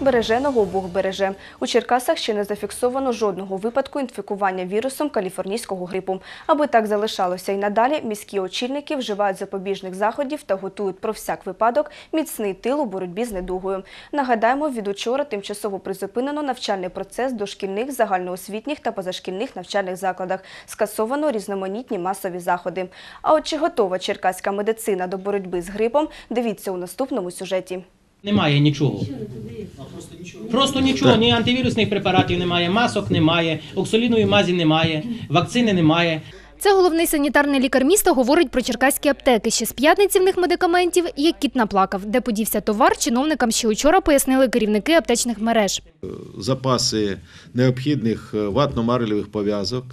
Береженого Бог береже. У Черкасах ще не зафіксовано жодного випадку інфікування вірусом каліфорнійського грипу. Аби так залишалося і надалі, міські очільники вживають запобіжних заходів та готують про всяк випадок міцний тил у боротьбі з недугою. Нагадаємо, від учора тимчасово призупинено навчальний процес дошкільних, загальноосвітніх та позашкільних навчальних закладах. Скасовано різноманітні масові заходи. А от чи готова черкаська медицина до боротьби з грипом, дивіться у наступному сюжеті. Немає нічого. Просто нічого, Просто нічого, ні антивірусних препаратів немає, масок немає, оксолінової мазі немає, вакцини немає. Це головний санітарний лікар міста говорить про черкаські аптеки. Ще з п'ятниці в них медикаментів як кіт наплакав. Де подівся товар, чиновникам ще учора пояснили керівники аптечних мереж. запаси необхідних е, ватно-марлевих пов'язок,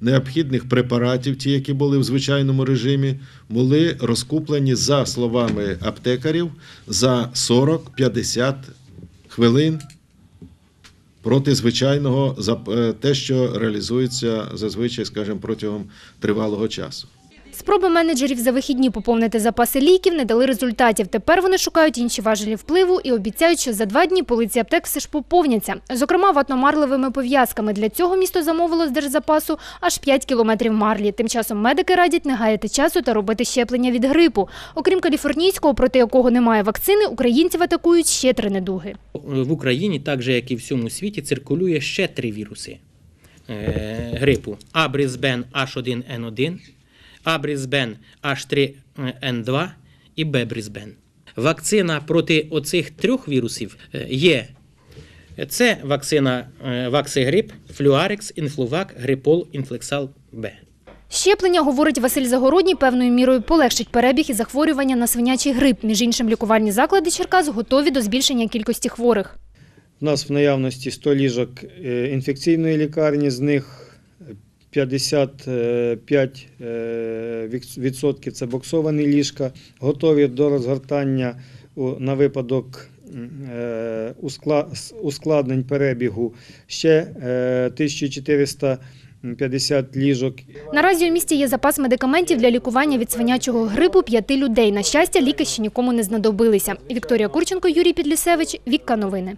необхідних препаратів, ті, які були в звичайному режимі, були розкуплені за словами аптекарів за 40-50 хвилин проти звичайного е, те, що реалізується зазвичай, скажімо, протягом тривалого часу. Спроби менеджерів за вихідні поповнити запаси ліків не дали результатів. Тепер вони шукають інші важелі впливу і обіцяють, що за два дні полиці аптек все ж поповняться. Зокрема, ватномарливими пов'язками. Для цього місто замовило з держзапасу аж 5 кілометрів марлі. Тим часом медики радять не гаяти часу та робити щеплення від грипу. Окрім каліфорнійського, проти якого немає вакцини, українців атакують ще три недуги. В Україні, так же як і в всьому світі, циркулює ще три віруси е, грипу: Абрізбен H1N1, Абрізбен H3N2 і Бебрізбен. Вакцина проти оцих трьох вірусів е, є. Це вакцина е, Ваксигрип, Флюарекс, Інфлувак, Грипол, Інфлексал Б. Щеплення, говорить Василь Загородній, певною мірою полегшить перебіг і захворювання на свинячий грип. Між іншим, лікувальні заклади Черкас готові до збільшення кількості хворих. У нас в наявності 100 ліжок е, інфекційної лікарні, з них 55 е, вік- це боксовані ліжка, готові до розгортання на випадок е, ускладнень перебігу ще е, 1450 ліжок Наразі у місті є запас медикаментів для лікування від свинячого грипу п'яти людей. На щастя, ліки ще нікому не знадобилися. Вікторія Курченко, Юрій Підлісевич, Вікка Новини.